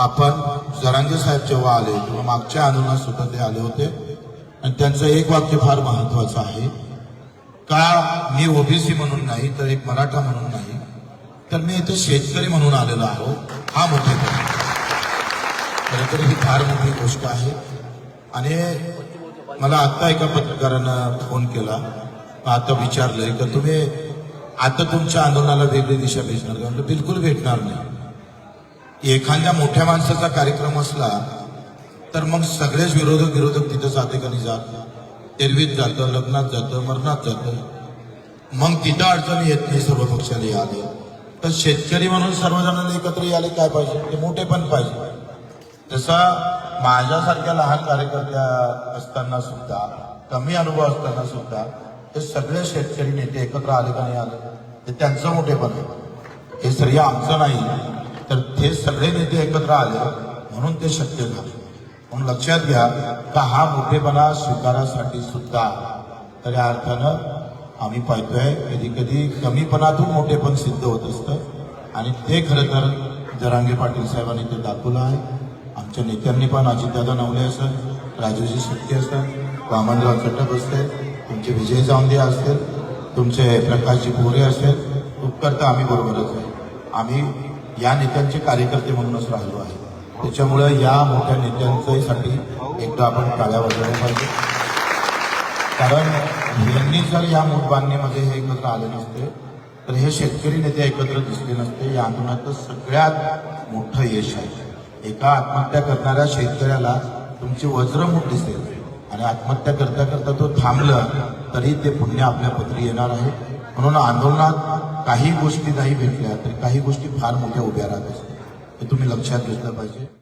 आपण जरांगे साहेब जेव्हा आले किंवा मागच्या आंदोलनात सुद्धा ते आले होते. आणि त्यांचं एक वाक्य फार महत्वाचं आहे. का मी ओबीसी म्हणून नाही तर एक मराठा म्हणून नाही तर मी इथे शेतकरी म्हणून आलेलो आहो. हा मोठे खरं तर ही फार मोठी गोष्ट आहे. आणि मला आत्ता एका पत्रकारानं फोन केला. आता विचारलंय का तुम्ही आता तुमच्या आंदोलनाला वेगळी दिशा भेटणार का? म्हणजे बिलकुल भेटणार नाही. एखाद्या मोठ्या माणसाचा कार्यक्रम असला तर मग सगळेच विरोधक विरोधक तिथं जाते जात तेरवीत जातं लग्नात जातं मरणात जातं. मग तिथं अडचणी येत नाही सर्व पक्षाला आले तर शेतकरी म्हणून सर्वजणांनी एकत्र यायला काय पाहिजे? ते मोठे पण पाहिजे. तसा माझ्यासारख्या लहान कार्यकर्त्या असताना सुद्धा कमी अनुभव असताना सुद्धा ते सगळे शेतकरी नेते एकत्र आले का नाही आले ते त्यांचं मोठेपण आहे. हे श्रेय आमचं नाही. तर ते सगळे नेते एकत्र आले म्हणून ते शक्य झाले. म्हणून लक्षात घ्या का हा मोठेपणा स्वीकारासाठी सुद्धा तर या अर्थानं आम्ही पाहतोय कधी कधी कमीपणातून मोठेपण सिद्ध होत असतं. आणि ते खरं तर जरांगे पाटील साहेबांनी ते दाखवलं आहे. आमच्या नेत्यांनी पण अजितदादा नवले असेल राजूजी शेट्टी असतात वामनराव चटप असते तुमचे विजय जावंदे असतील तुमचे प्रकाशजी भोरे असेल उत्तर आम्ही बरोबरच आहे. आम्ही या नेत्यांचे कार्यकर्ते म्हणूनच राहिलो आहे. त्याच्यामुळं या मोठ्या नेत्यांच्यासाठी एकदा आपण टाळ्या वाजवल्या पाहिजे. कारण यांनी जर या मूठ बांधणीमध्ये हे एकत्र आले नसते तर हे शेतकरी नेते एकत्र दिसले नसते. या आंदोलनाचं सगळ्यात मोठं यश आहे. एका आत्महत्या करणाऱ्या शेतकऱ्याला तुमची वज्रमूठ दिसेल आणि आत्महत्या करता करता तो थांबलं तरी ते पुण्य आपल्या पत्री येणार आहे. म्हणून आंदोलनात काही गोष्टी नाही भेटल्या तरी काही गोष्टी फार मोठ्या उभ्या राहत असतात हे तुम्ही लक्षात घेतलं पाहिजे.